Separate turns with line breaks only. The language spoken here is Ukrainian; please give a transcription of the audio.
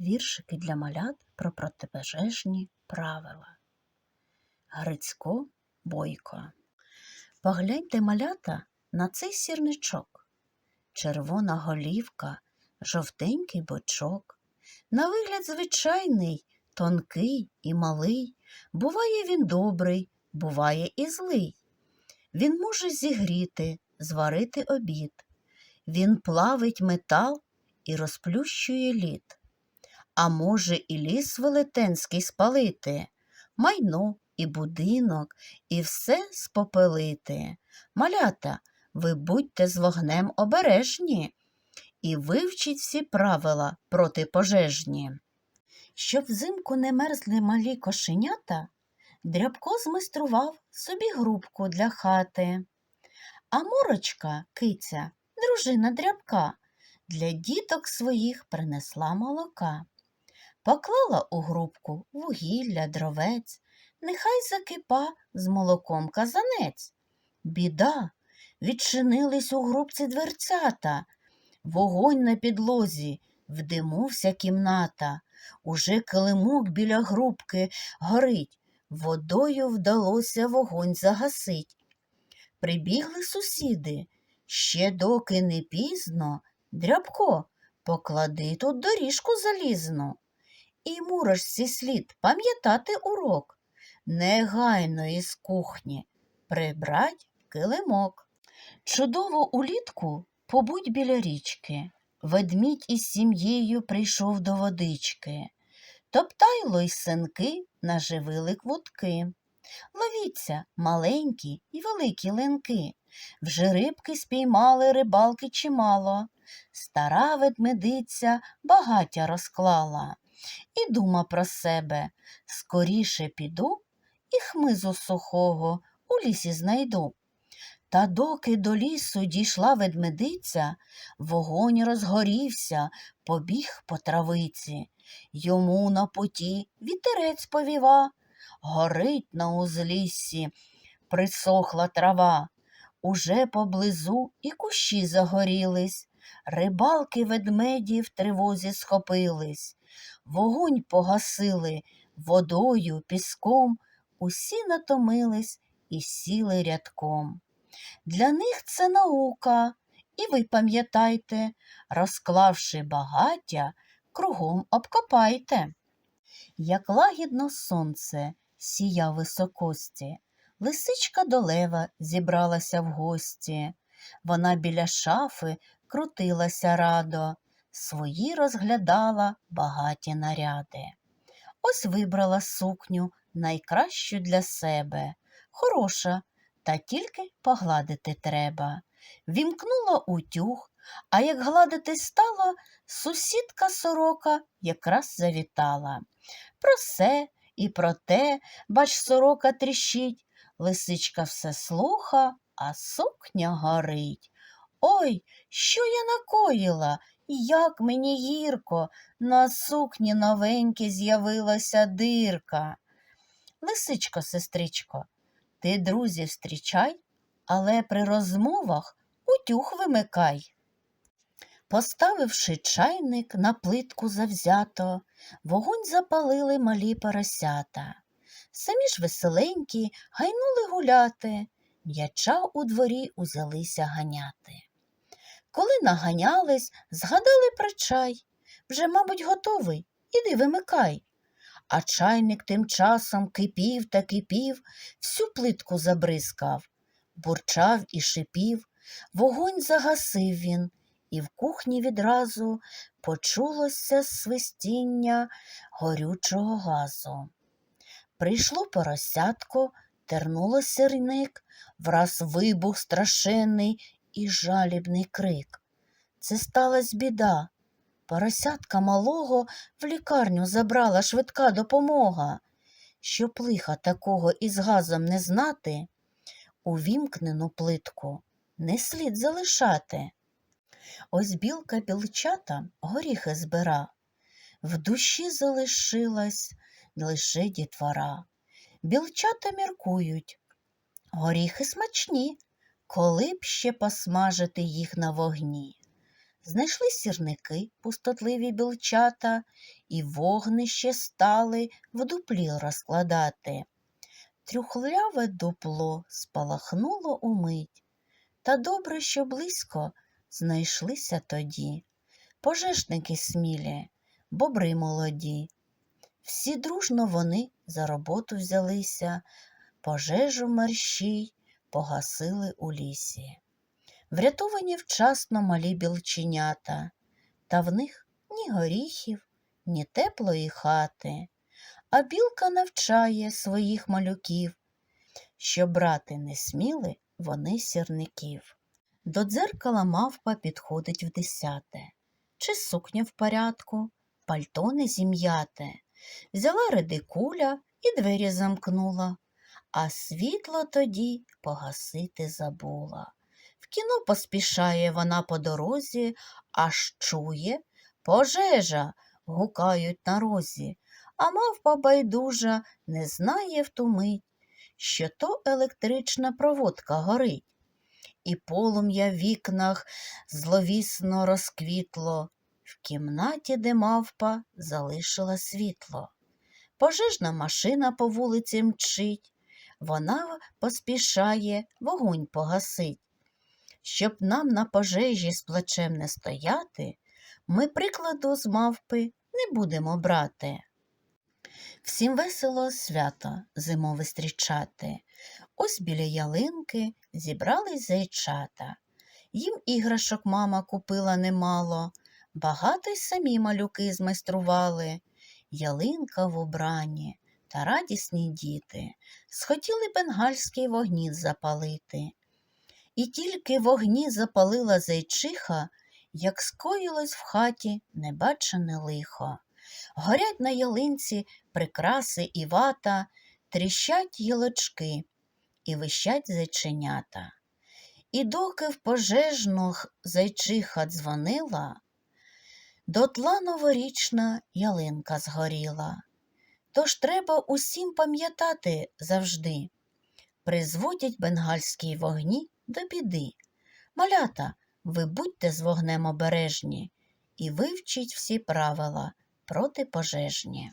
Віршики для малят про протипожежні правила. Грицько Бойко. Погляньте малята на цей сірничок. Червона голівка, жовтенький бочок. На вигляд звичайний, тонкий і малий. Буває він добрий, буває і злий. Він може зігріти, зварити обід. Він плавить метал і розплющує лід. А може і ліс велетенський спалити, майно і будинок, і все спопелити. Малята, ви будьте з вогнем обережні і вивчіть всі правила протипожежні. Щоб взимку не мерзли малі кошенята, дрябко змайстрував собі грубку для хати. А морочка, киця, дружина дрябка, для діток своїх принесла молока. Поклала у грубку вугілля, дровець, нехай закипа з молоком казанець. Біда, відчинились у грубці дверцята, вогонь на підлозі, в диму вся кімната, уже килимок біля грубки горить, водою вдалося вогонь загасить. Прибігли сусіди, ще доки не пізно, дрябко, поклади тут доріжку залізну. І мурашці слід пам'ятати урок, негайно із кухні прибрать килимок. Чудово улітку побудь біля річки. Ведмідь із сім'єю прийшов до водички. Топтайло й синки наживили квутки. Ловіться маленькі і великі линки. Вже рибки спіймали рибалки чимало. Стара ведмедиця багаття розклала. І дума про себе скоріше піду і хмизу сухого у лісі знайду. Та доки до лісу дійшла ведмедиця, вогонь розгорівся, побіг по травиці. Йому на путі вітерець повіва, горить на узліссі, присохла трава. Уже поблизу і кущі загорілись, рибалки ведмеді в тривозі схопились, вогонь погасили, водою, піском, усі натомились і сіли рядком. Для них це наука, і ви пам'ятайте, розклавши багаття, кругом обкопайте. Як лагідно сонце сія високості, лисичка до лева зібралася в гості. Вона біля шафи крутилася радо, свої розглядала багаті наряди. Ось вибрала сукню найкращу для себе, хороша, та тільки погладити треба. Вімкнула утюг, а як гладити стала, сусідка сорока якраз завітала. Про все і про те, бач, сорока тріщить, лисичка все слуха, а сукня горить. Ой, що я накоїла, як мені гірко, на сукні новенькі з'явилася дирка. Лисичко, сестричко, ти друзів зустрічай, але при розмовах утюг вимикай. Поставивши чайник на плитку завзято, вогонь запалили малі поросята. Самі ж веселенькі гайнули гуляти, м'яча у дворі узялися ганяти. Коли наганялись, згадали про чай. Вже, мабуть, готовий, іди вимикай. А чайник тим часом кипів та кипів, всю плитку забризкав, бурчав і шипів, вогонь загасив він, і в кухні відразу почулося свистіння горючого газу. Прийшло поросятко, тернуло сірник, враз вибух страшенний і жалібний крик. Це сталась біда. Поросятка малого в лікарню забрала швидка допомога. Щоб лиха такого із газом не знати, увімкнену плитку не слід залишати. Ось білка білчата горіхи збира, в душі залишилась лише дітвора. Білчата міркують, горіхи смачні, коли б ще посмажити їх на вогні. Знайшли сірники пустотливі білчата, і вогнище стали в дуплі розкладати. Трюхляве дупло спалахнуло умить, та добре, що близько знайшлися тоді. Пожежники смілі, бобри молоді. Всі дружно вони за роботу взялися, пожежу мерщій погасили у лісі. Врятовані вчасно малі білченята, та в них ні горіхів, ні теплої хати, а білка навчає своїх малюків, що брати не сміли вони сірників. До дзеркала мавпа підходить в десяте. Чи сукня в порядку, пальто не зім'яте. Взяла редикуля і двері замкнула, а світло тоді погасити забула. В кіно поспішає вона по дорозі, аж чує пожежа, гукають на розі, а мавпа байдужа не знає в ту мить, що то електрична проводка горить, і полум'я в вікнах зловісно розквітло, в кімнаті, де мавпа залишила світло. Пожежна машина по вулиці мчить, вона поспішає вогонь погасить. Щоб нам на пожежі з плечем не стояти, ми прикладу з мавпи не будемо брати. Всім весело свято зимове зустрічати. Ось біля ялинки зібрались зайчата. Їм іграшок мама купила немало, багато й самі малюки змайстрували. Ялинка в убранні та радісні діти схотіли бенгальський вогніт запалити. І тільки вогні запалила зайчиха, як скоїлось в хаті небачене лихо. Горять на ялинці прикраси і вата, тріщать гілочки і вищать зайченята. І доки в пожежну зайчиха дзвонила, дотла новорічна ялинка згоріла. Тож треба усім пам'ятати завжди. Призводять бенгальські вогні до біди. Малята, ви будьте з вогнем обережні і вивчіть всі правила протипожежні.